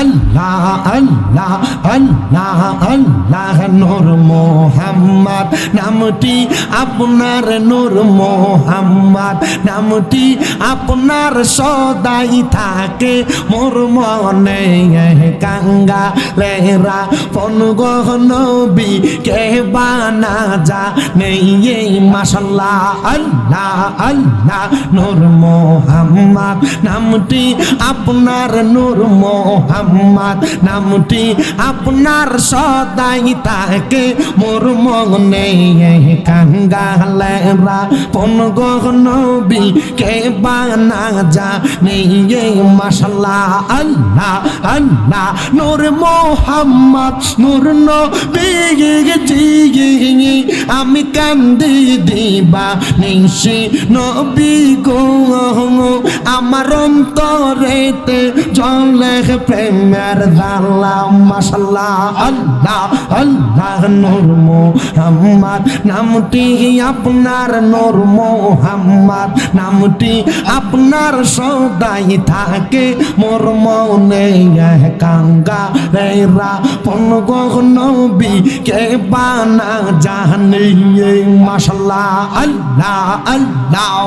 আল্লাহ আল্লাহ আল্লাহ আল্লাহ নূর মোহাম্মদ। নামটি আপনার নূর মোহাম্মদ। নামটি আপনার সদাই থাকে, মোর মনে কাঙ্গা লেহরা পন নবী কে বানা যা নেই মাসাল্লাহ আল্লাহ আল্লাহ নূর মোহাম্মদ। নামটি আপনার নূর মোহাম্মদ। নামটি আপনার সদাই তাকে মোর মনে কাঙ্গালেরা। পন নবী কে বানা যা নেই মাসাল্লাহ আল্লাহ আল্লাহ, নূর মোহাম্মদ, নূর নবী আমি কান্দি দিবা নিশি নবী গো, আমার অন্তরেতে জলে প্রেমের দালাম মাসাল্লাহ আল্লাহ আল্লাহ নূর মোহাম্মদ নামটি আপনার নূর মোহাম্মদ নামটি আপনার সদাই থাকে, মোর মনে কাঙ্গা রেরা পন নবী কে বানা জানি মাসাল্লাহ আল্লাহ আল্লাহ।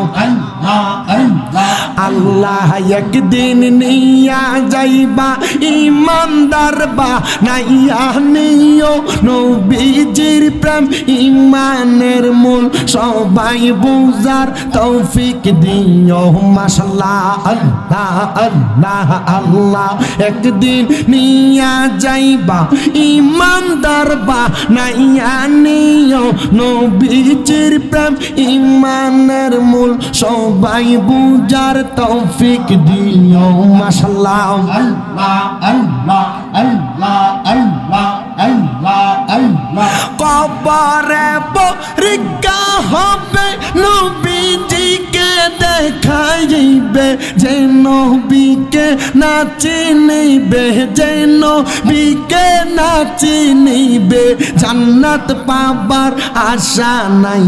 আল্লাহ একদিন নিয়া যাইবা ইমানদার বা নাইয়া নিও। নবীজির প্রেম, ইমানের মূল, সবাই বুঝার তৌফিক দিও। মাশাল্লাহ, আল্লাহ আল্লাহ আল্লাহ। একদিন নিয়া যাইবা, ইমানদার বা নাইয়া নিও। নবীজির প্রেম, ইমানের মূল, সবাই বুঝার তৌফিক দিও। মাশাল্লাহ, আল্লাহ। আল্লাহ আল্লাহ আল্লাহ আল্লাহ আল্লাহ কবরে পরিজ্ঞা হবে নবীজিকে দেখাইবে যে নবীকে না চিনিবে যে নবীকে না চিনিবে জান্নাত পাবার আশা নাই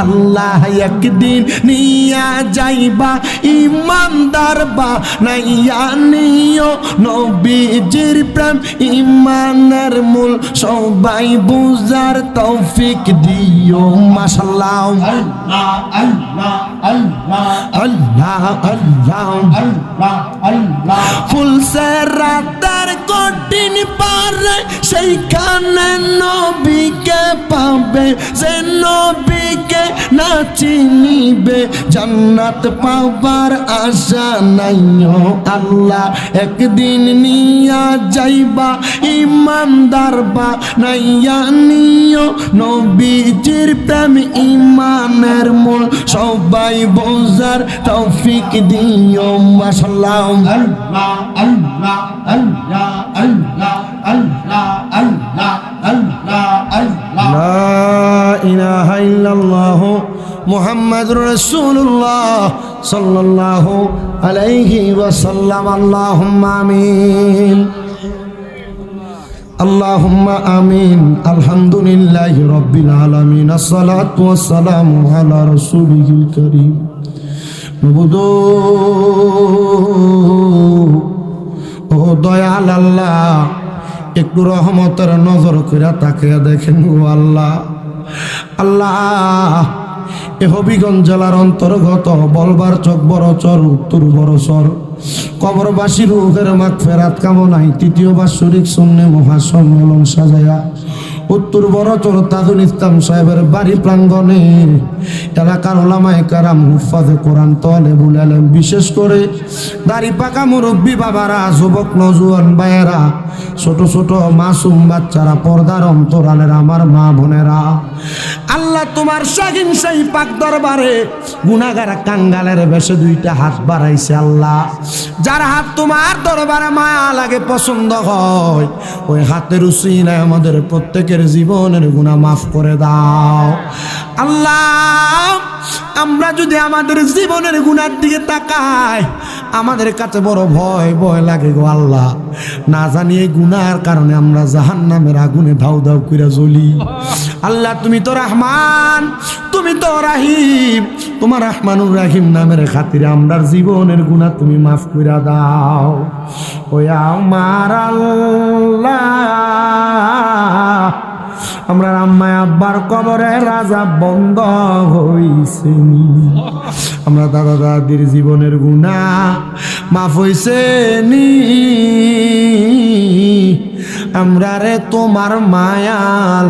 আল্লাহ একদিন নিয়া যাইবা ইমানদার বা নাইয়া নিও। নবীজির প্রেম ইমানের মূল সবাই বুঝার তৌফিক দিও। মাশাল্লাহ। আল্লাহ আল্লাহ আল্লাহ আল্লাহ। আল্লাহ আল্লাহ। ফুলসের রাতে কঠিন পারে, সেইখানে নবীকে পাবে সে নবীকে না চিনিবে। জান্নাত পাবার আশা নাই আল্লাহ। একদিন নিয়া যাইবা, ইমানদার বা নাইয়া নিও। নবীজির প্রেম ইমানের মূল, সবাই বোঝার তৌফিক দিও আল্লাহ আল্লাহ আল্লাহ আল্লাহ। محمد رسول الله صلى الله عليه وسلم اللهم آمين اللهم آمين الحمد لله رب العالمين الصلاة والسلام على رسوله الكريم نبدو ও দয়াল আল্লাহ একটু রহমতের নজর করে তাকে দেখেন ও আল্লাহ আল্লাহ এ হবিগঞ্জ জেলার অন্তর্গত বলবার চক বড় চর, উত্তর বড় চর কবরবাসী রুহের মাঠ ফেরাত কামনায় তৃতীয় বাৎসরিক শূন্য মহাসম্মেলন সাজায়া। উত্তর বড় চর তাজুল ইসলাম সাহেবের বাড়ি প্রাঙ্গণে। এলাকার ওলামায় কারাম হুফাজে কোরআন তলে বুলালেন বিশেষ করে দাড়ি পাকা মুরব্বী বাবারা, যুবক নজুয়ান ভাইয়েরা, ছোট ছোট মাসুম বাচ্চারা, পর্দার অন্তরালের আমার মা বোনেরা। আল্লাহ তোমার শাহিন সেই পাক দরবারে গুনাগার কাঙ্গালের বেশে দুইটা হাত বাড়াইছে আল্লাহ। যার হাত তোমার দরবারে মায়া লাগে, পছন্দ হয়, ওই হাতের উসিলায় আমাদের প্রত্যেকের জীবনের গুণা মাফ করে দাও। আল্লাহ, আমরা যদি আমাদের জীবনের গুণার দিকে তাকাই, আমাদের কাছে বড় ভয় ভয় লাগে গো আল্লাহ। না জানি এই গুনার কারণে আমরা জাহান নামের আগুনে ধাউ ধাউ করে জ্বলি। আল্লাহ, তুমি তো রহমান, তুমি তো রাহিম। তোমার রহমানুর রাহিম নামের খাতিরে আমরার জীবনের গুণা তুমি মাফ করে দাও। ওই আমার আল্লাহ আমরা আম্মায় আব্বার কবরে রাজা বন্ধ হইছে আমরা দাদা দাদির জীবনের গুণা মাফ হইছে নি আমরা রে তোমার মায়া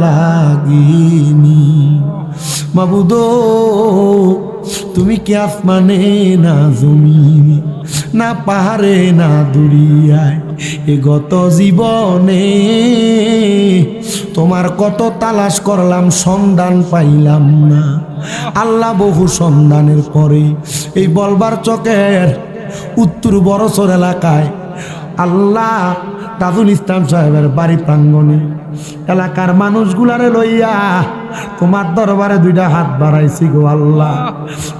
লাগিনি। মাবুদ তুমি কি আসমানে না জমিনে, না পাহাড়ে, না দুরিয়ায় এ গত জীবনে? তোমার কত তালাশ করলাম, সন্ধান পাইলাম না। আল্লাহ বহু সন্ধানের পরে এই বলবার চকের উত্তর বড়সর এলাকায় আল্লাহ তাজুল ইসলাম সাহেবের বাড়ি প্রাঙ্গনে এলাকার মানুষগুলারে লইয়া তোমার দরবারে দুইটা হাত বাড়াইছি গো আল্লাহ।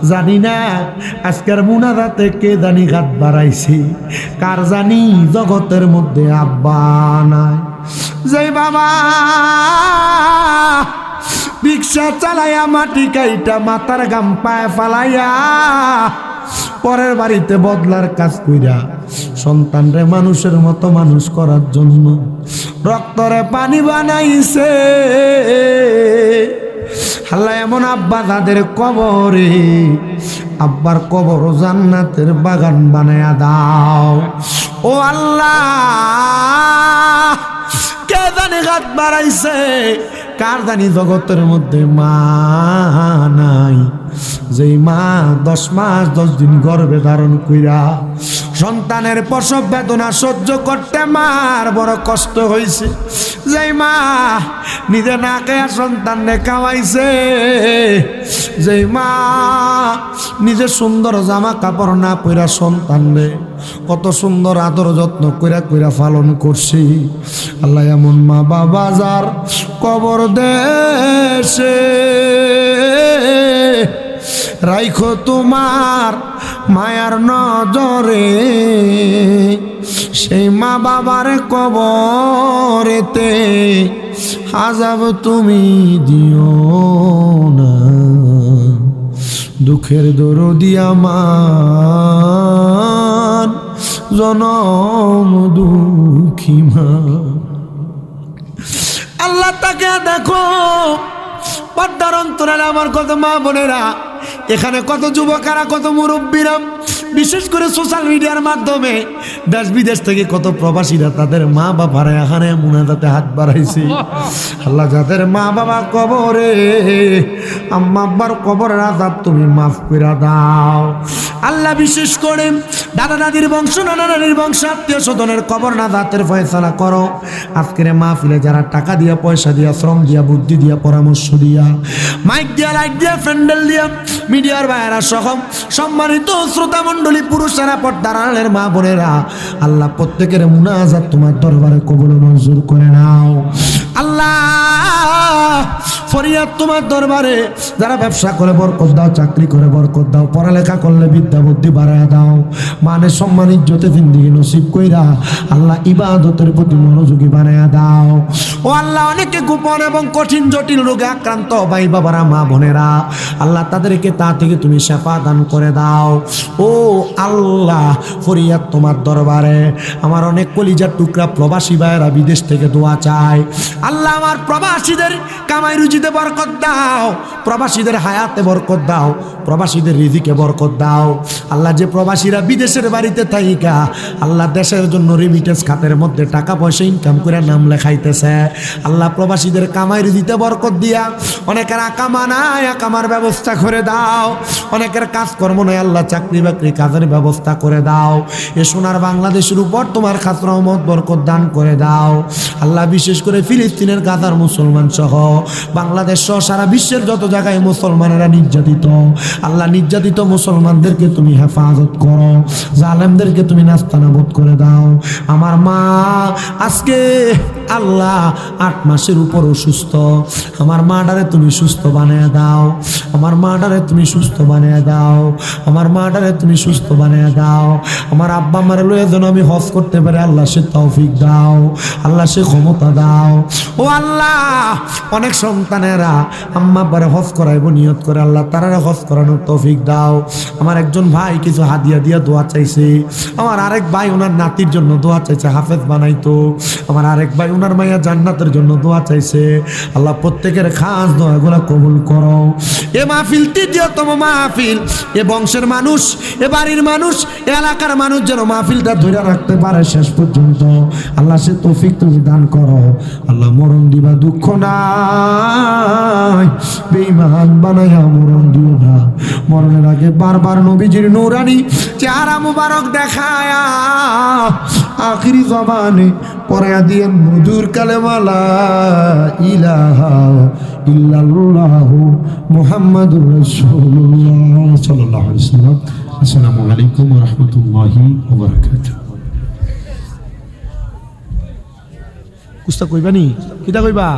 জানি না আজকের মুনাজাতে কে জানি হাত বাড়াইছি। কার জানি জগতের মধ্যে আব্বা নাই। জয় বাবা রিক্সা চালাইয়া মাটি কাইটা মাথার গাম পায়ে ফালাইয়া পরের বাড়িতে বদলার কাজ কইরা সন্তানরে মানুষের মতো মানুষ করার জন্য। রক্তরে পানি বানাইছে। আল্লাহ এমন আব্বা তাদের কবরে, আব্বার কবর জান্নাতের বাগান বানায়া দাও। ও আল্লাহ, কে জানি হাত বাড়াইছে? কার জানি জগতের মধ্যে মা নাই? যেই মা দশ মাস, দশ দিন গর্ভে ধারণ কইরা সন্তানের প্রসব বেদনা সহ্য করতে মার বড় কষ্ট হয়েছে যেই মা নিজে না খেয়া সন্তানরে খাওয়াইছে, যেই মা নিজে সুন্দর জামা কাপড় না পইরা সন্তানরে কত সুন্দর আদর যত্ন কইরা কইরা পালন করছি। আল্লাহ এমন মা বাবা যার কবর দেশে। রাইখো তোমার মায়ার নজরে। সেই মা বাবার কবরেতে আজাব তুমি দিও না। দুঃখের দরদি আমার জনম দুঃখী মা। আল্লাহ তাকে দেখো, পর্দার অন্তরালে আমার কত মা বোনেরা। এখানে কত যুবকেরা, কত মুরব্বীরা, বিশেষ করে সোশ্যাল মিডিয়ার মাধ্যমে দেশ বিদেশ থেকে কত প্রবাসীরা তাদের মা বাবারা এখানে মুনাদাতে হাত বাড়াইছে। আল্লাহ, যাদের মা বাবা কবরে, আম্মা আব্বার কবরের আজাব তুমি মাফ করে দাও। আল্লাহ বিশেষ করে দাদা দাদির বংশ, নানা নানির বংশ, আত্মীয় স্বজনের কবর না, দাঁতের ফয়সালা করো। আজকের মাহফিলে যারা টাকা দিয়া, পয়সা দিয়া, শ্রম দিয়া, বুদ্ধি দিয়া, পরামর্শ দিয়া মাইক দিয়া লাইট দিয়া প্যান্ডেল দিয়া, মিডিয়ার ভাইয়েরা সহ সম্মানিত শ্রোতা মণ্ডলী, পুরুষেরা, পর্দার আড়ালের মা বোনেরা, আল্লাহ প্রত্যেকের মুনাজাত তোমার দরবারে কবল মঞ্জুর করে নাও। আল্লাহ ফরিয়াদ তোমার দরবারে, যারা ব্যবসা করে, বরকত দাও, চাকরি করে, বরকত দাও, পড়ালেখা করলে বিদ্যা, বুদ্ধি বাড়ায় দাও। মানে সম্মান, ইজ্জতে জিন্দিগি নসিব কইরা আল্লাহ ইবাদতের প্রতি মনোযোগী বানায়া দাও। ও আল্লাহ, অনেকে গোপন এবং কঠিন, জটিল রোগে আক্রান্ত ভাই বাবারা, মা বোনেরা, আল্লাহ তাদেরকে তা থেকে তুমি শেফা দান করে দাও। ও আল্লাহ, ফরিয়াদ তোমার দরবারে, আমার অনেক কলিজার টুকরা প্রবাসী ভাইয়েরা বিদেশ থেকে দোয়া চায়। আল্লাহ, আমার প্রবাসীদের কামাই রুজিতে বরকত দাও। প্রবাসীদের হায়াতে বরকত দাও, প্রবাসীদের রিজিকে বরকত দাও। আল্লাহ যে প্রবাসীরা বিদেশের বাড়িতে থাইকা, আল্লাহ দেশের জন্য রিমিটেন্স খাতের মধ্যে টাকা পয়সা ইনকাম করে নাম লেখাইতেছে। আল্লাহ প্রবাসীদের কামাই রুজিতে বরকত দিয়া, অনেকের আকামা নাই, আকামার ব্যবস্থা করে দাও। অনেকের কাজকর্ম নয় আল্লাহ চাকরি বাকরি কাজের ব্যবস্থা করে দাও। এ সোনার বাংলাদেশের উপর তোমার খাস বরকত দান করে দাও। আল্লাহ বিশেষ করে ফিলিস্তিনের গাজার মুসলমান সহ বাংলাদেশ সহ সারা বিশ্বের যত জায়গায় মুসলমানেরা নির্যাতিত। আল্লাহ নির্যাতিত মুসলমানদেরকে তুমি হেফাজত করো। জালেমদেরকে তুমি নাস্তানাবোধ করে দাও। আমার মা আজকে আল্লাহ আট মাসের উপর অসুস্থ। আমার মাটারে তুমি সুস্থ বানিয়ে দাও। আমার মাটারে তুমি সুস্থ বানিয়ে দাও। আমার মাটারে তুমি সুস্থ বানিয়ে দাও। আমার আব্বা মারে লয়ে যেন আমি হজ করতে পারি, আল্লাহ সে তৌফিক দাও। আল্লাহ সে ক্ষমতা দাও। ও আল্লাহ, অনেক সন্তানেরা আম্মা আব্বারে হজ করাইব, নিয়ত করে আল্লাহ তারারে হজ করানোর তৌফিক দাও। আমার একজন ভাই কিছু হাদিয়া দিয়া দোয়া চাইছে। আমার আরেক ভাই ওনার নাতির জন্য দোয়া চাইছে, হাফেজ বানাইতো। আমার আরেক ভাই ওনার মাইয়া জান্নাতের জন্য দোয়া চাইছে। আল্লাহ প্রত্যেকের খাস দোয়াগুলো কবুল করো। এ মাহফিল তৃতীয়তম মাহফিল। এ বংশের মানুষ, এ বাড়ির মানুষ, এ এলাকার মানুষ যেন মাহফিলটা ধরে রাখতে পারে শেষ পর্যন্ত। আল্লাহ সে তৌফিক তুমি দান করো। আল্লাহ মরণ দিবা দুঃখ নাই। বেঈমান বানাইয়া মরণ দিও না। মরণের আগে বারবার নবীজির নৌরানি চেহারা মুবারক দেখায়া আখিরি জবানে পরে দিয়ে মধুর কালেমালা ইলাহা ইল্লাল্লাহ মুহাম্মাদুর রাসূলুল্লাহ সাল্লাল্লাহু আলাইহি আসসালামু আলাইকুম ওয়া রাহমাতুল্লাহি ওয়া বারাকাতুহু। কুস্তা কইবা নি? কিতা কইবা?